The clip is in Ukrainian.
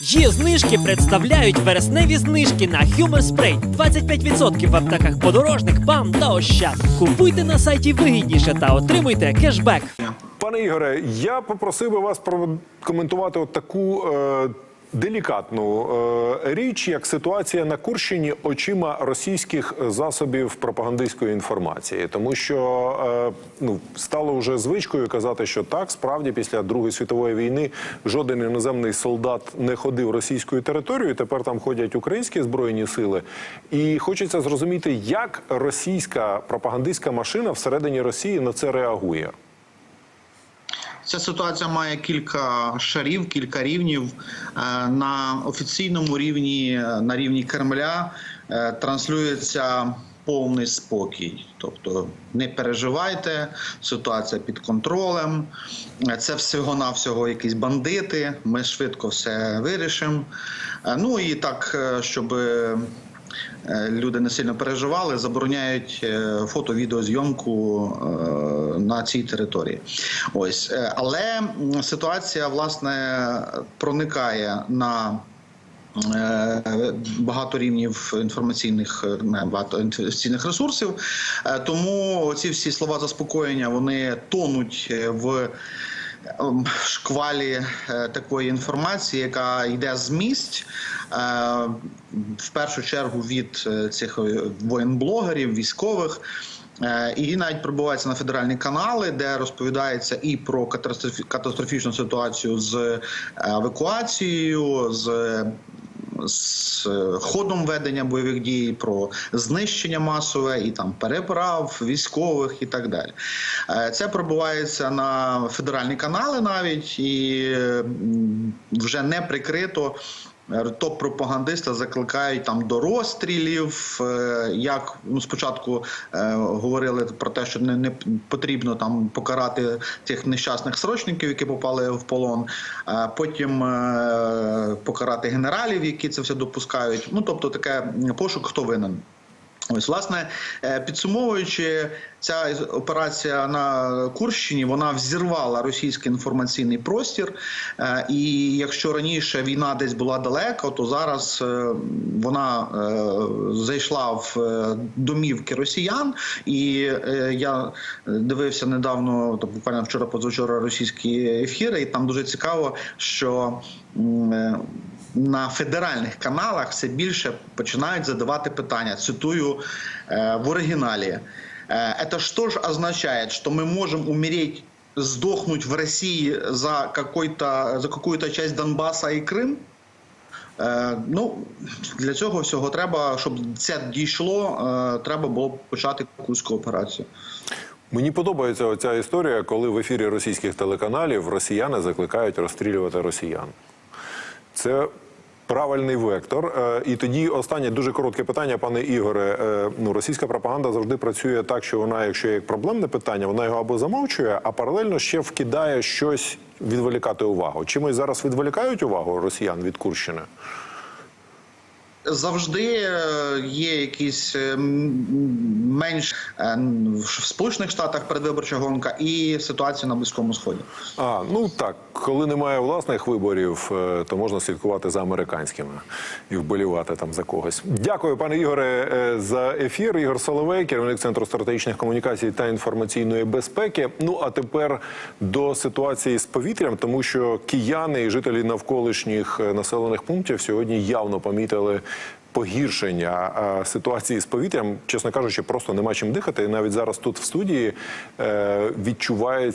Є знижки представляють вересневі знижки на Human Spray. 25% в аптеках подорожник, БАМ та Ощад. Купуйте на сайті вигідніше та отримуйте кешбек. Пане Ігоре, я попросив би вас прокоментувати от таку е, делікатну е, річ, як ситуація на Курщині очима російських засобів пропагандистської інформації, тому що е, ну стало вже звичкою казати, що так справді після Другої світової війни жоден іноземний солдат не ходив російською територією. Тепер там ходять українські збройні сили, і хочеться зрозуміти, як російська пропагандистська машина всередині Росії на це реагує. Ця ситуація має кілька шарів, кілька рівнів. Е, На офіційному рівні, е, на рівні Кремля, е, транслюється повний спокій. Тобто не переживайте, ситуація під контролем. Це всього-навсього якісь бандити. Ми швидко все вирішимо. Ну і так, щоб люди не сильно переживали, забороняють е, фото-відеозйомку е, на цій території. Ось, Е, але ситуація власне проникає на. е, Багато рівнів інформаційних е, не, багато інформаційних ресурсів, Е, тому ці всі слова заспокоєння вони тонуть е, в шквалі е, такої інформації, яка йде з місць, е, в першу чергу від е, цих воєнблогерів, військових. І навіть пробувається на федеральні канали, де розповідається і про катастрофі- катастрофічну ситуацію з евакуацією, з з е, ходом ведення бойових дій, про знищення масове і там переправ військових і так далі. Е, Це пробувається на федеральні канали навіть і вже не прикрито. Е, Топ-пропагандисти закликають там до розстрілів. е, Як ну спочатку е, говорили про те, що не, не потрібно там покарати тих нещасних срочників, які попали в полон. е, Потім е, покарати генералів, які це все допускають. Ну тобто, таке пошук, хто винен. Ось, власне, е, підсумовуючи, ця операція на Курщині вона взірвала російський інформаційний простір. Е, І якщо раніше війна десь була далеко, то зараз е, вона зайшла в домівки росіян. І я дивився недавно, буквально вчора позавчора російські ефіри, і там дуже цікаво, що. На федеральних каналах все більше починають задавати питання. Цитую е, в оригіналі. Е, Это что ж означает, что мы можем умереть, сдохнуть в России за, какой-то, за какую-то часть Донбасса і Крим? Е, ну, для цього всього треба, щоб це дійшло, треба було почати курську операцію. Мені подобається оця історія, коли в ефірі російських телеканалів росіяни закликають розстрілювати росіян. Це правильний вектор. Е, І тоді останнє дуже коротке питання, пане Ігоре. Е, Ну, російська пропаганда завжди працює так, що вона, якщо є проблемне питання, вона його або замовчує, а паралельно ще вкидає щось відволікати увагу. Чимось зараз відволікають увагу росіян від Курщини? Завжди е, є якісь е, менш е, в Сполучених Штатах передвиборча гонка і ситуація на Близькому Сході. А ну так, коли немає власних виборів, то можна слідкувати за американськими і вболівати там за когось. Дякую, пане Ігоре, за ефір. Ігор Соловей, керівник центру стратегічних комунікацій та інформаційної безпеки. Ну а тепер до ситуації з повітрям, тому що кияни і жителі навколишніх населених пунктів сьогодні явно помітили. Погіршення ситуації з повітрям, чесно кажучи, просто нема чим дихати. І навіть зараз тут в студії е, відчувається.